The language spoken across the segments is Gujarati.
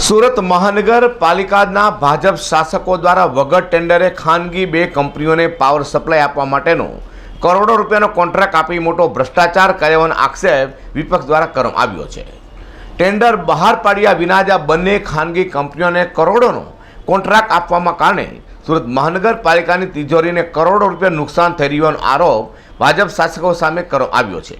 સુરત મહાનગરપાલિકાના ભાજપ શાસકો દ્વારા વગર ટેન્ડરે ખાનગી બે કંપનીઓને પાવર સપ્લાય આપવા માટેનો કરોડો રૂપિયાનો કોન્ટ્રાક્ટ આપી મોટો ભ્રષ્ટાચાર કર્યાનો આક્ષેપ વિપક્ષ દ્વારા કરવામાં આવ્યો છે. ટેન્ડર બહાર પાડ્યા વિના જ આ બંને ખાનગી કંપનીઓને કરોડોનો કોન્ટ્રાક્ટ આપવામાં કારણે સુરત મહાનગરપાલિકાની તિજોરીને કરોડો રૂપિયા નુકસાન થઈ રહ્યોનો આરોપ ભાજપ શાસકો સામે કરવામાં આવ્યો છે.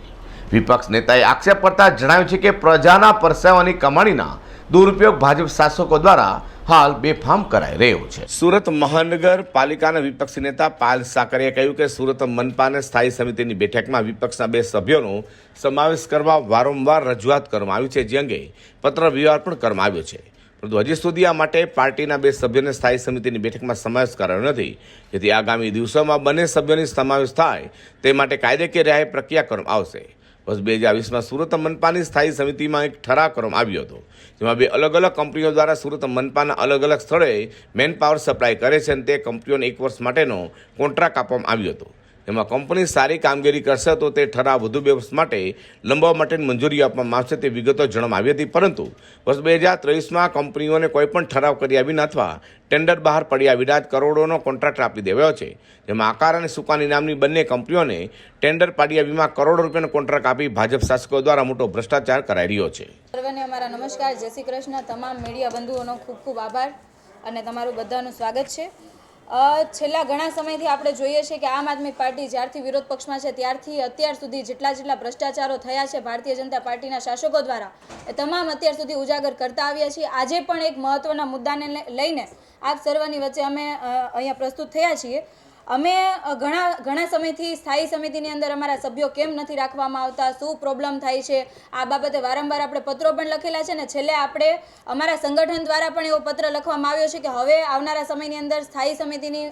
વિપક્ષ નેતાએ આક્ષેપ કરતા જણાવ્યું છે કે પ્રજાના પરસેવાની કમાણીના દુરુપયોગ ભાજપ શાસકો દ્વારા હાલ બેફામ કરાઈ રહ્યો છે. સુરત મહાનગરપાલિકાના વિપક્ષી નેતા પાલ સાકરિયાએ કહ્યું કે સુરત મનપાને સ્થાયી સમિતિની બેઠકમાં વિપક્ષના બે સભ્યોનો સમાવેશ કરવા વારંવાર રજૂઆત કરવામાં આવી છે, જે અંગે પત્ર વ્યવહાર પણ કરવામાં આવ્યો છે. પરંતુ હજી સુધી આ માટે પાર્ટીના બે સભ્યોને સ્થાયી સમિતિની બેઠકમાં સમાવેશ કરાયો નથી. જેથી આગામી દિવસોમાં બંને સભ્યોની સમાવેશ થાય તે માટે કાયદેકીય રાહે પ્રક્રિયા કરવામાં આવશે. વર્ષ બે હજાર વીસમાં સુરત મનપાની સ્થાયી સમિતિમાં એક ઠરાવ કરવામાં આવ્યો હતો, જેમાં બે અલગ અલગ કંપનીઓ દ્વારા સુરત મનપાના અલગ અલગ સ્થળે મેન પાવર સપ્લાય કરે છે અને તે કંપનીઓને એક વર્ષ માટેનો કોન્ટ્રાક્ટ આપવામાં આવ્યો હતો. એમાં કંપની સારી કામગીરી કરશે તો તે ઠરાવ વધુ બે વર્ષ માટે લંબાવવા માટેની મંજૂરી આપવામાં આવશે તે વિગતો જણાવવામાં આવી હતી. પરંતુ વર્ષ બે હજાર ત્રેવીસમાં કંપનીઓને કોઈપણ ઠરાવ કર્યા વિના અથવા ટેન્ડર બહાર પડ્યા વિના કરોડોનો કોન્ટ્રાક્ટ આપી દેવાયો છે. જેમાં આકાર અને સુકાની નામની બંને કંપનીઓને ટેન્ડર પાડ્યા વિના કરોડો રૂપિયાનો કોન્ટ્રાક્ટ આપી ભાજપ શાસકો દ્વારા મોટો ભ્રષ્ટાચાર કરાઈ રહ્યો છે. સર્વેને અમારા નમસ્કાર. જય શ્રી કૃષ્ણ. તમામ મીડિયા બંધુઓનો ખૂબ ખૂબ આભાર અને તમારું બધાનું સ્વાગત છે. છેલ્લા ઘણા સમયથી આપણે જોઈએ છીએ કે આમ આદમી પાર્ટી જ્યારથી વિરોધ પક્ષમાં છે, ત્યારથી અત્યાર સુધી જેટલા જેટલા ભ્રષ્ટાચારો થયા છે ભારતીય જનતા પાર્ટીના શાસકો દ્વારા, એ તમામ અત્યાર સુધી ઉજાગર કરતા આવ્યા છીએ. આજે પણ એક મહત્ત્વના મુદ્દાને લઈને આપ સર્વની વચ્ચે અમે અહીંયા પ્રસ્તુત થયા છીએ. અમે ઘણા ઘણા સમયથી સ્થાયી સમિતિની અંદર અમારા સભ્યો કેમ નથી રાખવામાં આવતા, શું પ્રોબ્લેમ થાય છે, આ બાબતે વારંવાર આપણે પત્રો પણ લખેલા છે ને છેલ્લે આપણે અમારા સંગઠન દ્વારા પણ એવો પત્ર લખવામાં આવ્યો છે કે હવે આવનારા સમયની અંદર સ્થાયી સમિતિની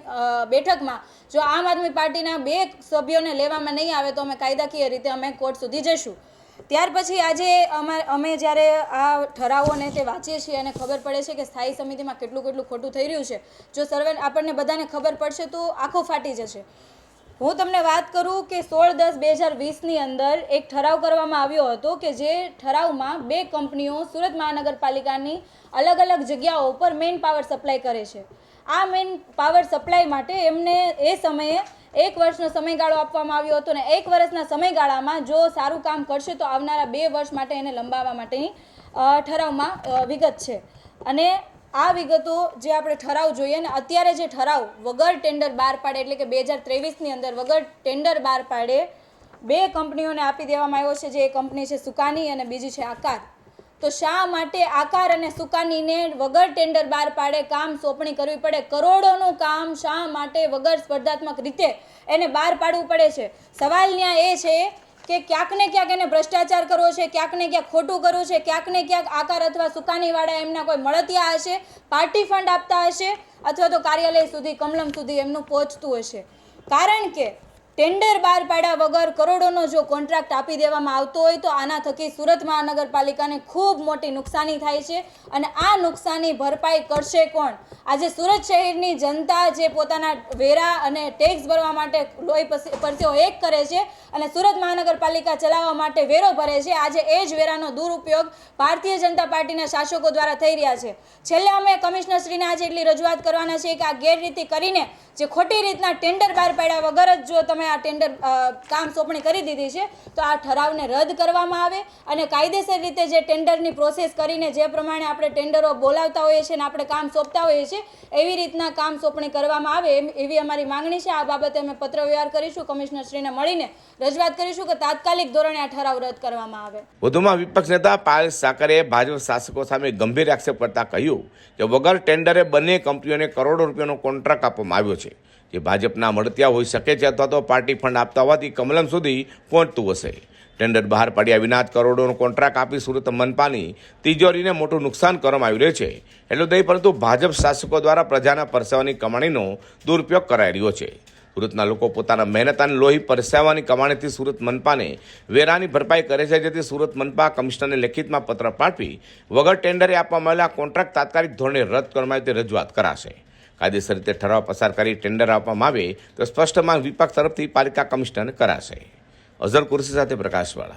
બેઠકમાં જો આમ આદમી પાર્ટીના બે સભ્યોને લેવામાં નહીં આવે તો અમે કાયદાકીય રીતે અમે કોર્ટ સુધી જઈશું. ત્યાર પછી આજે અમા- જ્યારે આ ઠરાવોને તે વાંચીએ છીએ અને ખબર પડે છે કે સ્થાયી સમિતિમાં કેટલું કેટલું ખોટું થઈ રહ્યું છે. જો સર્વે આપણને બધાને ખબર પડશે તો આખો ફાટી જશે. હું તમને વાત કરું કે સોળ દસ બે હજાર વીસની અંદર એક ઠરાવ કરવામાં આવ્યો હતો કે જે ઠરાવમાં બે કંપનીઓ સુરત મહાનગરપાલિકાની અલગ અલગ જગ્યાઓ પર મેઇન પાવર સપ્લાય કરે છે. આ મેઇન પાવર સપ્લાય માટે એમને એ સમયે એક વર્ષનો સમયગાળો આપવામાં આવ્યો હતો ને એક વર્ષના સમયગાળામાં જો સારું કામ કરશે તો આવનારા બે વર્ષ માટે એને લંબાવવા માટેની ઠરાવમાં વિગત છે. અને આ વિગતો જે આપણે ઠરાવ જોઈએ ને અત્યારે જે ઠરાવ વગર ટેન્ડર બહાર પાડે એટલે કે બે હજાર ત્રેવીસની અંદર વગર ટેન્ડર બહાર પાડે, બે કંપનીઓને આપી દેવામાં આવ્યો છે. જે એક કંપની છે સુકાની અને બીજી છે આકાર. તો શા માટે આકાર અને સુકાનીને વગર ટેન્ડર બહાર પાડે, કામ સોંપણી કરવી પડે? કરોડોનું કામ શા માટે વગર સ્પર્ધાત્મક રીતે એને બહાર પાડવું પડે છે? સવાલ ત્યાં એ છે કે ક્યાંક ને ક્યાંક એને ભ્રષ્ટાચાર કરવો છે, ક્યાંક ને ક્યાંક ખોટું કરવું છે, ક્યાંક ને ક્યાંક આકાર અથવા સુકાનીવાળા એમના કોઈ મળતિયા હશે, પાર્ટી ફંડ આપતા હશે અથવા તો કાર્યાલય સુધી, કમલમ સુધી એમનું પહોંચતું હશે. કારણ કે ટેન્ડર બહાર પાડ્યા વગર કરોડોનો જો કોન્ટ્રાક્ટ આપી દેવામાં આવતો હોય તો આના થકી સુરત મહાનગરપાલિકાને ખૂબ મોટી નુકસાની થાય છે અને આ નુકસાની ભરપાઈ કરશે કોણ? આજે સુરત શહેરની જનતા જે પોતાના વેરા અને ટેક્સ ભરવા માટે લોહી પરસેવો એક કરે છે અને સુરત મહાનગરપાલિકા ચલાવવા માટે વેરો ભરે છે, આજે એ જ વેરાનો દુરુપયોગ ભારતીય જનતા પાર્ટીના શાસકો દ્વારા થઈ રહ્યા છે. છેલ્લે અમે કમિશનરશ્રીને આજે એટલી રજૂઆત કરવાના છે કે આ ગેરરીતિ કરીને જે ખોટી રીતના ટેન્ડર બહાર પાડ્યા વગર જ જો તમે આ ટેન્ડર કામ સોંપણી કરી દીધી છે, તો આ ઠરાવને રદ કરવામાં આવે અને કાયદેસર રીતે જે ટેન્ડરની પ્રોસેસ કરીને જે પ્રમાણે આપણે ટેન્ડરો બોલાવતા હોઈએ છીએ અને આપણે કામ સોંપતા હોઈએ છીએ, એવી રીતના કામ સોંપણી કરવામાં આવે એમ- એવી અમારી માંગણી છે. આ બાબતે અમે પત્ર વ્યવહાર કરીશું. કમિશનરશ્રીને મળીને રજૂઆત કરીશું કે તાત્કાલિક ધોરણે આ ઠરાવ રદ કરવામાં આવે. વધુમાં વિપક્ષ નેતા પારેશ સાકરે ભાજપ શાસકો સામે ગંભીર આક્ષેપ કરતા કહ્યું કે વગર ટેન્ડરે બંને કંપનીઓને કરોડો રૂપિયાનો કોન્ટ્રાક્ટ આપવામાં આવ્યો છે. જે ભાજપના મળતિયા હોઈ શકે છે અથવા તો પાર્ટી ફંડ આપતા હોવાથી કમલમ સુધી પહોંચતું હશે. ટેન્ડર બહાર પાડ્યા વિના જ કરોડોનો કોન્ટ્રાક્ટ આપી સુરત મનપાની તિજોરીને મોટું નુકસાન કરવામાં આવી રહ્યું છે. એટલું નહીં, પરંતુ ભાજપ શાસકો દ્વારા પ્રજાના પરસેવાની કમાણીનો દુરુપયોગ કરાઈ રહ્યો છે. સુરતના લોકો પોતાના મહેનત અને લોહી પરસાવવાની કમાણીથી સુરત મનપાને વેરાની ભરપાઈ કરે છે, જેથી સુરત મનપા કમિશનરને લેખિતમાં પત્ર પાઠવી વગર ટેન્ડરે આપવામાં આવેલા કોન્ટ્રાક્ટ તાત્કાલિક ધોરણે રદ કરવામાં આવે તે રજૂઆત કરાશે. કાયદેસર રીતે ઠરાવ પસાર કરી ટેન્ડર આપવામાં આવે તો સ્પષ્ટ માંગ વિપક્ષ તરફથી પાલિકા કમિશનરને કરાશે. અઝર કુર્સી સાથે પ્રકાશવાળા.